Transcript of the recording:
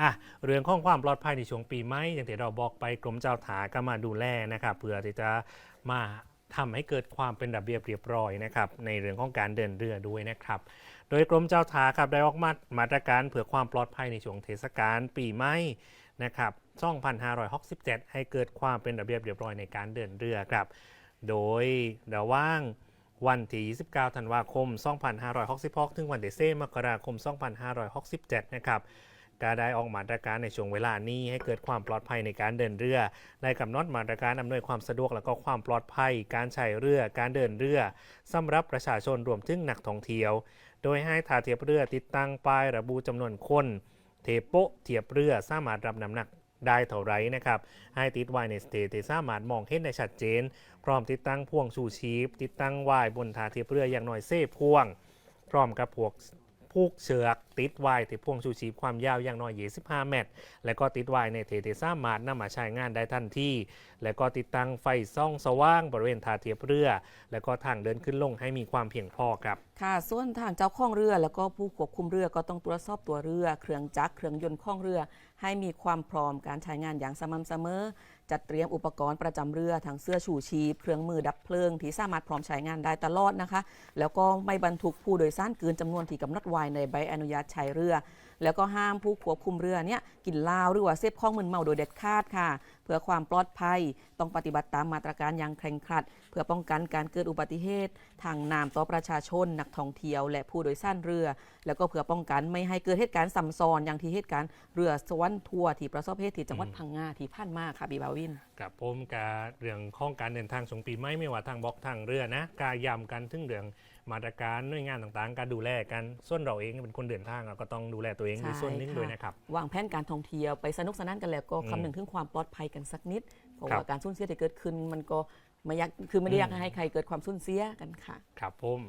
อะเรื่องของความปลอดภัยในช่วงปีใหม่อย่างที่เราบอกไปกรมเจ้าถาก็มาดูแลนะครับเพื่อที่จะมาทำให้เกิดความเป็นระเบียบเรียบร้อยนะครับในเรื่องของการเดินเรือด้วยนะครับ โดยกรมเจ้าท่าครับได้ออกมามาตรการเพื่อความปลอดภัยในช่วงเทศกาลปีใหม่นะครับ2567 ให้เกิดความเป็นระเบียบเรียบร้อยในการเดินเรือครับ โดยระหว่างวันที่29ธันวาคม 2566 ถึงวันที่4มกราคม 2567 นะครับ ก็ได้ออกมาตรการในช่วงเวลานี้ให้เกิดความปลอดภัยในการเดินเรือ ได้กำหนดมาตรการอำนวยความสะดวกและก็ความปลอดภัย การใช้เรือ การเดินเรือสำหรับประชาชนรวมถึงนักท่องเที่ยว โดยให้ท่าเทียบเรือติดตั้งป้ายระบุจำนวนคน เทโปเทียบเรือสามารถรับน้ำหนักได้เท่าไรนะครับ ให้ติดไว้ในสเตทที่สามารถมองเห็นได้ชัดเจน พร้อมติดตั้งพ่วงชูชีพ ติดตั้งไว้บนท่าเทียบเรืออย่างน้อยเซ่พ่วง พร้อมกับพวก ผูกเชือกติดไว้ที่พ่วงชูชีพความยาวอย่างน้อย 25 เมตร และก็ติดไว้ในเทเที่สามารถนำมาใช้งานได้ทันที และก็ติดตั้งไฟส่องสว่างบริเวณท่าเทียบเรือ และก็ทางเดินขึ้นลงให้มีความเพียงพอครับ ค่ะ ส่วนทางเจ้าข้องเรือ แล้วก็ผู้ควบคุมเรือก็ต้องตรวจสอบตัวเรือ เครื่องจักร เครื่องยนต์ข้องเรือ ให้มีความพร้อมการใช้งานอย่างสม่ำเสมอ จัดเตรียมอุปกรณ์ประจำเรือทั้งเสื้อชูชีพ เครื่องมือดับเพลิงที่สามารถพร้อมใช้งานได้ตลอดนะคะ แล้วก็ไม่บรรทุกผู้โดยสารเกินจำนวนที่กำหนดไว้ในใบอนุญาตใช้เรือ แล้วก็ห้ามผู้ควบคุมเรือเนี่ยกินเหล้าหรือว่าเสพข้องมึนเมาโดยเด็ดขาดค่ะ เพื่อความปลอดภัยต้องปฏิบัติตามมาตรการอย่างเคร่งครัด เพื่อป้องกันการเกิดอุบัติเหตุ ทางน้ำต่อประชาชน นักท่องเที่ยว และผู้โดยสารเรือ แล้วก็เพื่อป้องกันไม่ให้เกิดเหตุการณ์ซ้ำซ้อนอย่างที่เหตุการณ์เรือสวรรค์ทัวร์ที่ประสบเหตุที่จังหวัดพังงาที่ผ่านมาค่ะบีบาวินกับผมกับเรื่องข้องการเดินทางสงปีไม่ไม่ว่าทางบล็อกทางเรือนะกาย้ำกันถึงเรื่องมาตรการหน่วยงานต่างๆ การดูแลกันส่วนเราเองเป็นคนเดินทางเราก็ต้องดูแลตัวเองใช่ด้วยส่วนหนึงค่ะด้วยนะครับวางแผนการท่องเที่ยวไปสนุกสนานกันแล้วก็อืมคำนึงถึงความปลอดภัยกันสักนิดเพราะครับว่าการสูญเสียที่เกิดขึ้นมันก็ไม่อยากคือไม่ได้อยากอืมให้ใครเกิดความสูญเสียกันค่ะ ครับผม